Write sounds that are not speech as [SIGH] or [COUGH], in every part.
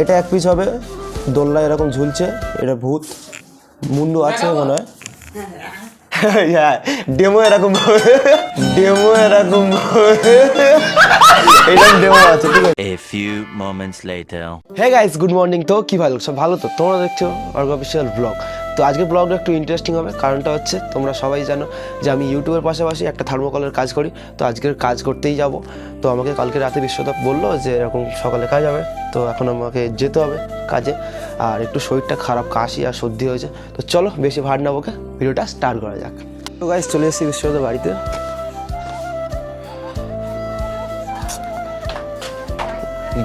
এটা এক পিস হবে দোলনা এরকম ঝুলছে এটা ভূত মুন্ডু আছে মনে হয়। [LAUGHS] হ্যাঁ ডেমো এরকম ডেমো এরকম এরকম ডেমো আছে ঠিক আছে। A few moments later. Hey guys good morning তো কি ভালো? সব ভালো তো? তোমরা দেখছ অর্গ অফিসিয়াল ব্লগ তো আজকের ব্লগটা একটু ইন্টারেস্টিং হবে। কারণটা হচ্ছে, তোমরা সবাই জানো যে আমি ইউটিউবের পাশাপাশি একটা থার্মোকলের কাজ করি। তো আজকের কাজ করতেই যাব। তো আমাকে কালকে রাতে বিশ্বদপ বলল যে এরকম সকালে কাজ হবে। তো এখন আমাকে যেতে হবে কাজে। আর একটু শরীরটা খারাপ, কাশি আর সর্দি হয়েছে। তো চলো, বেশি ভার না বকে ভিডিওটা স্টার্ট করা যাক। তো গাইজ চলে এসেছি বিশ্বদপ বাড়িতে।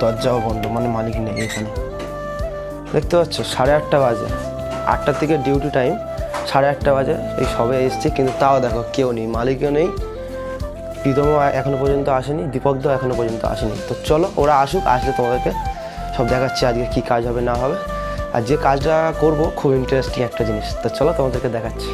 দরজাও বন্ধ মানে মালিক নেই এখানে। দেখতে পাচ্ছ, সাড়ে আটটা বাজে। আটটা থেকে ডিউটি টাইম, সাড়ে আটটা বাজে, এই সবে এসছি, কিন্তু তাও দেখো কেউ নেই, মালিকও নেই। প্রীতম এখনও পর্যন্ত আসেনি, দীপকদাও এখনও পর্যন্ত আসেনি। তো চলো, ওরা আসুক, আসলে তোমাদেরকে সব দেখাচ্ছি আজকে কী কাজ হবে, না হবে। আর যে কাজটা করব, খুব ইন্টারেস্টিং একটা জিনিস। তো চলো তোমাদেরকে দেখাচ্ছি।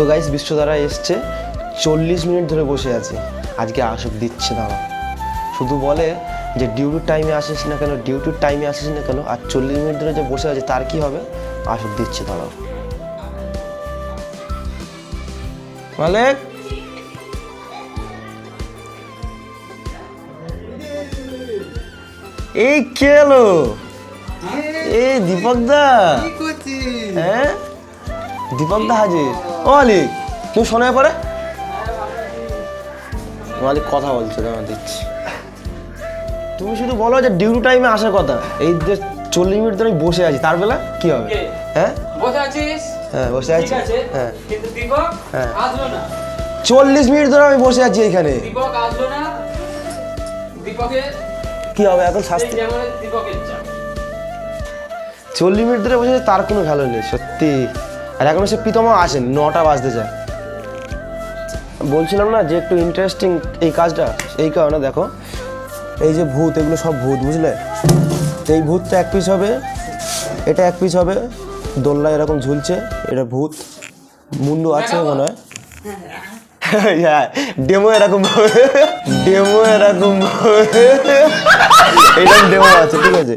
তো গাইস বিশ্বধারা এসছে। চল্লিশ মিনিট ধরে বসে আছে। আজকে আসুক দিচ্ছে দাঁড়া শুধু বলে যে ডিউটির টাইমে আসিস না কেন ডিউটির টাইমে আসিস না কেন আর চল্লিশ মিনিট ধরে যে বসে আছে তার কি হবে? আসুক দিচ্ছে দাঁড়াও মালিক! এই কে এলো? এই দীপক দা। হ্যাঁ? দীপক দা হাজির। মালিক তুমি শোনায় পরে মালিক কথা বলছে দাঁড়া দিচ্ছি তুমি শুধু বলো যে ডিউটি টাইমে আসার কথা। এই যে চল্লিশ মিনিট ধরে আমি বসে আছি তার বেলা কি হবে? হ্যাঁ? বসে আছিস? হ্যাঁ বসে আছি। হ্যাঁ। কিন্তু দীপক হ্যাঁ। আসলো না। চল্লিশ মিনিট ধরে আমি বসে আছি এখানে দীপক আসলো না। দীপকের কি হবে এখন শাস্তি? দীপকের চল্লিশ মিনিট ধরে বসে তার কোনো ভ্যালু নেই সত্যি। আর এখনও সে প্রীতমা আসেন নটা বাজতে যায়। বলছিলাম না যে একটু ইন্টারেস্টিং এই কাজটা এই কারণে দেখো এই যে ভূত এগুলো সব ভূত বুঝলে? এই ভূতটা এক পিস হবে এটা এক পিস হবে দোলনা এরকম ঝুলছে এটা ভূত মুন্ডু আছে মনে হয়। হ্যাঁ। [LAUGHS] ডেমো এরকম ডেমো এরকম [LAUGHS] এইটা ডেমো আছে ঠিক আছে।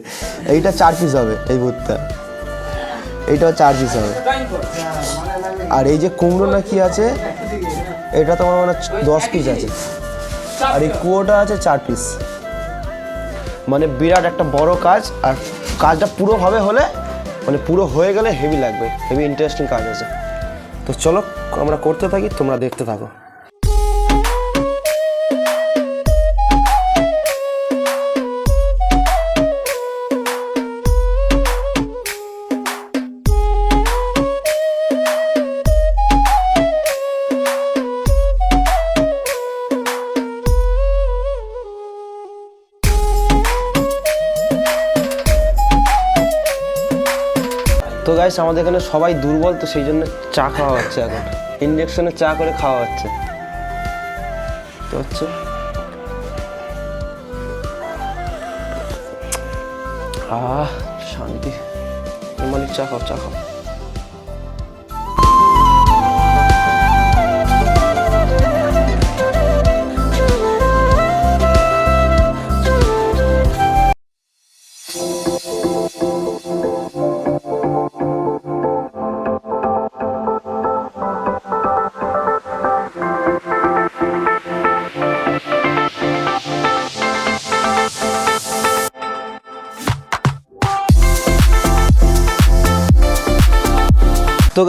এইটা চার পিস হবে এই ভূতটা। এইটাও চার পিস আর এই যে কুমড়ো না কি আছে, এটা তোমার মানে দশ পিস আছে। আর এই কুয়োটা আছে চার পিস মানে বিরাট একটা বড় কাজ, আর কাজটা পুরোভাবে হলে মানে পুরো হয়ে গেলে হেভি লাগবে হেভি ইন্টারেস্টিং কাজ আছে। তো চলো, আমরা করতে থাকি, তোমরা দেখতে থাকো। গাইস আমাদের এখানে সবাই দুর্বল, তো সেই জন্য চা খাওয়া হচ্ছে এখন। ইঞ্জেকশনে চা করে খাওয়া হচ্ছে। তো হচ্ছে। আহ, শান্তি। এই চা খাও চা খাও।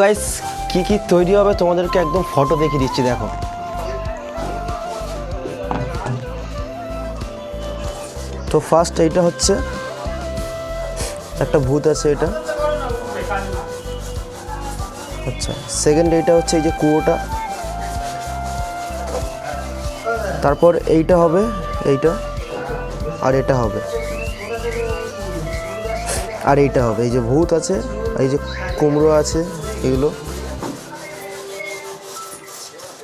গাইস কি কি তৈরি হবে তোমাদেরকে একদম ফটো দেখিয়ে দিচ্ছি, দেখো। তো ফার্স্ট এইটা হচ্ছে, একটা ভূত আছে এটা। আচ্ছা সেকেন্ড এইটা হচ্ছে এই যে কুয়োটা। তারপর এইটা হবে, এইটা, আর এটা হবে। আর এইটা হবে, এই যে ভূত আছে, এই যে কুমড়ো আছে এগুলো।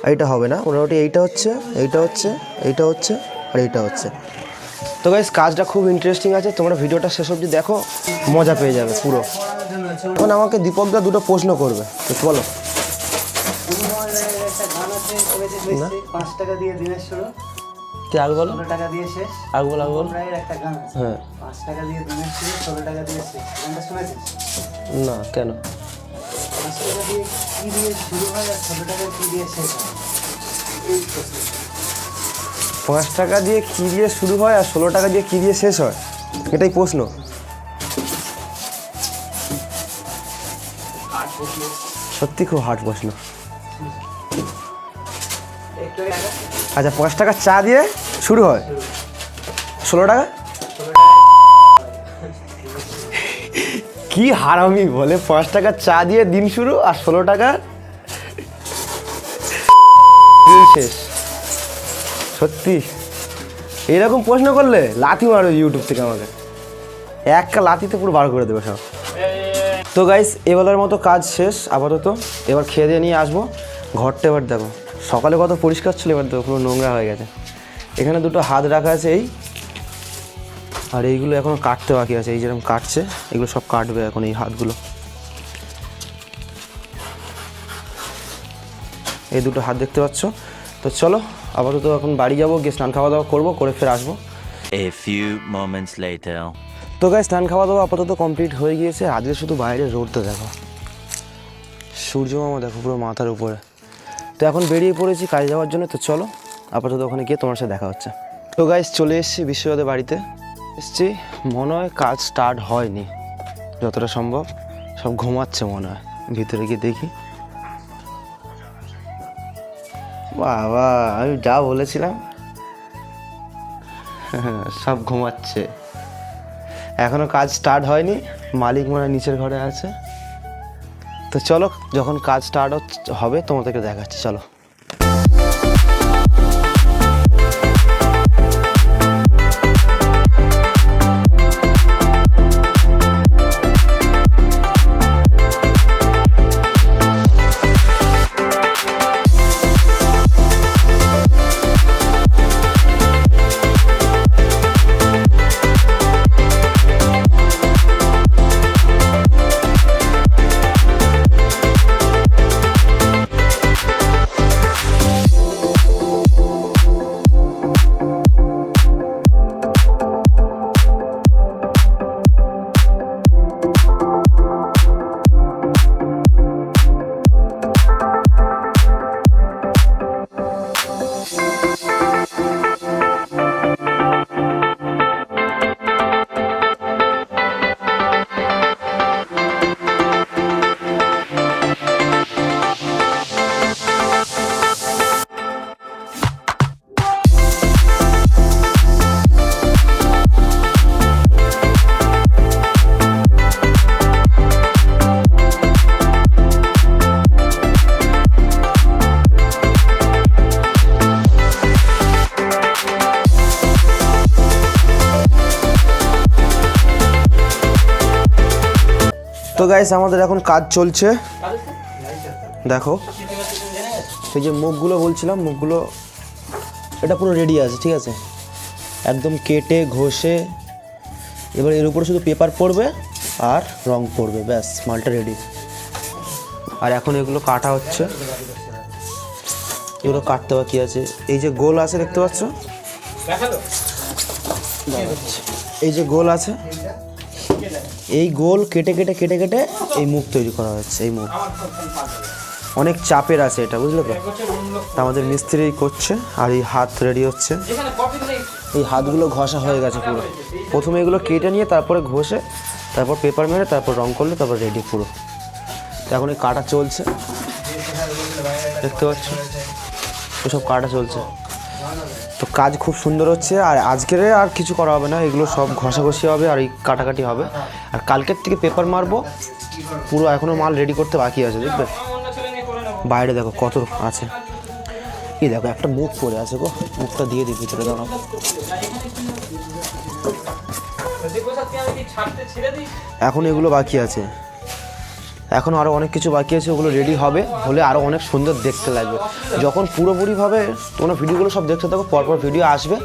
এইটা হবে না মোটামুটি এইটা হচ্ছে এইটা হচ্ছে এইটা হচ্ছে আর এইটা হচ্ছে। তো গাইস কাজটা খুব ইন্টারেস্টিং আছে তোমরা ভিডিওটা শেষ অবধি দেখো মজা পেয়ে যাবে পুরো। এখন আমাকে দীপকদা দুটো প্রশ্ন করবে তো বলো না। পাঁচ টাকা দিয়ে দিনের শুরু কি আগে বলো? টাকা দিয়ে শেষ আগে বলো আগে বলো। একটা গান হ্যাঁ। পাঁচ টাকা দিয়ে দিনের শুরু ষোলো টাকা দিয়ে শেষ। শুনেছিস? না কেন? দিয়ে দিয়ে শুরু হয় আর দিয়ে শেষ হয় পাঁচ টাকা দিয়ে কী দিয়ে শুরু হয় আর ষোলো টাকা দিয়ে কী দিয়ে শেষ হয়? এটাই প্রশ্ন। সত্যি খুব হার্ড প্রশ্ন। আচ্ছা পাঁচ টাকা চা দিয়ে শুরু হয়। ষোলো টাকা? কি হারামি বলে? পাঁচ টাকা চা দিয়ে দিন শুরু আর ষোলো টাকা শেষ। সত্যি? এরকম প্রশ্ন করলে লাথি মারবে ইউটিউব থেকে আমাকে। একটা লাথিতে পুরো বার করে দেবে সব। তো গাইস এবেলার মতো কাজ শেষ, আপাতত। এবার খেয়ে দিয়ে নিয়ে আসব। ঘরটা এবার দেখো। সকালে কত পরিষ্কার ছিল, এবার দেখো পুরো নোংরা হয়ে গেছে। এখানে দুটো হাত রাখা আছে এই। আর এইগুলো এখনও কাটতে বাকি আছে এই যেরকম কাটছে এগুলো সব কাটবে এখন এই হাতগুলো। এই দুটো হাত দেখতে পাচ্ছ। তো চলো আপাতত এখন বাড়ি যাব গিয়ে স্নান খাওয়া দাওয়া করব করে ফের আসব। A few moments later. তো গায়ে স্নান খাওয়া দাওয়া আপাতত কমপ্লিট হয়ে গিয়েছে আজকে শুধু বাইরে রোদটা দেখো। সূর্য মামা দেখো পুরো মাথার উপরে। তো এখন বেরিয়ে পড়েছি কাজে যাওয়ার জন্য তো চলো আপাতত ওখানে গিয়ে তোমার সাথে দেখা হচ্ছে। তো গাইস চলে এসেছি বিশ্বজাতের বাড়িতে। এসছি। মনে হয় কাজ স্টার্ট হয়নি। যতটা সম্ভব সব ঘুমাচ্ছে মনে হয়। ভিতরে গিয়ে দেখি। বাবা, আমি যা বলেছিলাম। [LAUGHS] সব ঘুমাচ্ছে। এখনও কাজ স্টার্ট হয়নি। মালিক মনে হয় নিচের ঘরে আছে। তো চলো, যখন কাজ স্টার্ট হবে, তোমাদেরকে দেখাচ্ছি। চলো। তো গাইস আমাদের এখন কাজ চলছে। দেখো এই যে মুখগুলো বলছিলাম মুখগুলো এটা পুরো রেডি আছে ঠিক আছে? একদম কেটে ঘষে এবার এর উপরে শুধু পেপার পড়বে আর রং পড়বে ব্যাস মালটা রেডি আর এখন এগুলো কাটা হচ্ছে। এগুলো কাটতে বাকি আছে। এই যে গোল আছে দেখতে পাচ্ছ? এই যে গোল আছে। এই গোল কেটে কেটে কেটে কেটে এই মুখ তৈরি করা হচ্ছে এই মুখ। অনেক চাপের আছে এটা, বুঝলে তো? আমাদের মিস্ত্রি করছে, আর এই হাত রেডি হচ্ছে। এই হাতগুলো ঘষা হয়ে গেছে পুরো। প্রথমে এগুলো কেটে নিয়ে তারপরে ঘষে, তারপর পেপার মেরে, তারপর রং করলে, তারপর রেডি পুরো। এখন এই কাটা চলছে। দেখতে পাচ্ছ? এসব কাটা চলছে। তো কাজ খুব সুন্দর হচ্ছে, আর আজকের আর কিছু করা হবে না, এগুলো সব ঘষাঘষি হবে আর এই কাটাকাটি হবে। আর কালকের থেকে পেপার মারবো, পুরো এখনও মাল রেডি করতে বাকি আছে, দেখবে? বাইরে দেখো কত আছে। এই দেখো, একটা মুখ পড়ে আছে গো, মুখটা দিয়ে দিই ভিতরে দিই এখন এগুলো বাকি আছে। এখন আরও অনেক কিছু বাকি আছে, ওগুলো রেডি হবে, হলে আরও অনেক সুন্দর দেখতে লাগবে। যখন পুরোপুরিভাবে তোমরা ভিডিওগুলো সব দেখতে থাকো পরপর ভিডিও আসবে।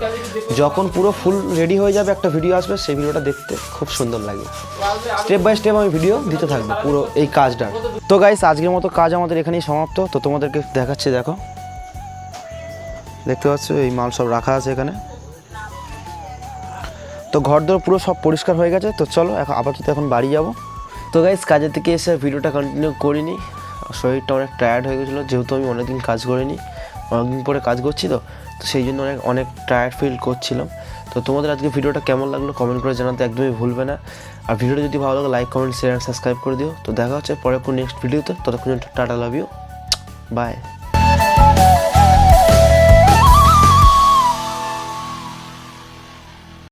যখন পুরো ফুল রেডি হয়ে যাবে একটা ভিডিও আসবে, সেই ভিডিওটা দেখতে খুব সুন্দর লাগবে। স্টেপ বাই স্টেপ আমি ভিডিও দিতে থাকব, পুরো এই কাজটা তো গাইস আজকের মতো কাজ আমাদের এখানেই সমাপ্ত। তো তোমাদেরকে দেখাচ্ছি, দেখো। দেখতে পাচ্ছ, এই মাল সব রাখা আছে এখানে। তো ঘর দর পুরো সব পরিষ্কার হয়ে গেছে, তো চলো এখন আপাতত এখন বাড়ি যাব। তো গাইজ কাজের থেকে এসে ভিডিওটা কন্টিনিউ করিনি। শরীরটা অনেক টায়ার্ড হয়ে গেছিল, যেহেতু আমি অনেকদিন কাজ করিনি, অনেকদিন পরে কাজ করছি তো তো সেই জন্য অনেক অনেক টায়ার্ড ফিল করছিলাম। তো তোমাদের আজকে ভিডিওটা কেমন লাগল কমেন্ট করে জানাতে একদমই ভুলবে না। আর ভিডিওটা যদি ভালো লাগে লাইক কমেন্ট শেয়ার সাবস্ক্রাইব করে দিও। তো দেখা হচ্ছে পরে কোনো নেক্সট ভিডিওতে ততক্ষণ টাটা লাভ ইউ বাই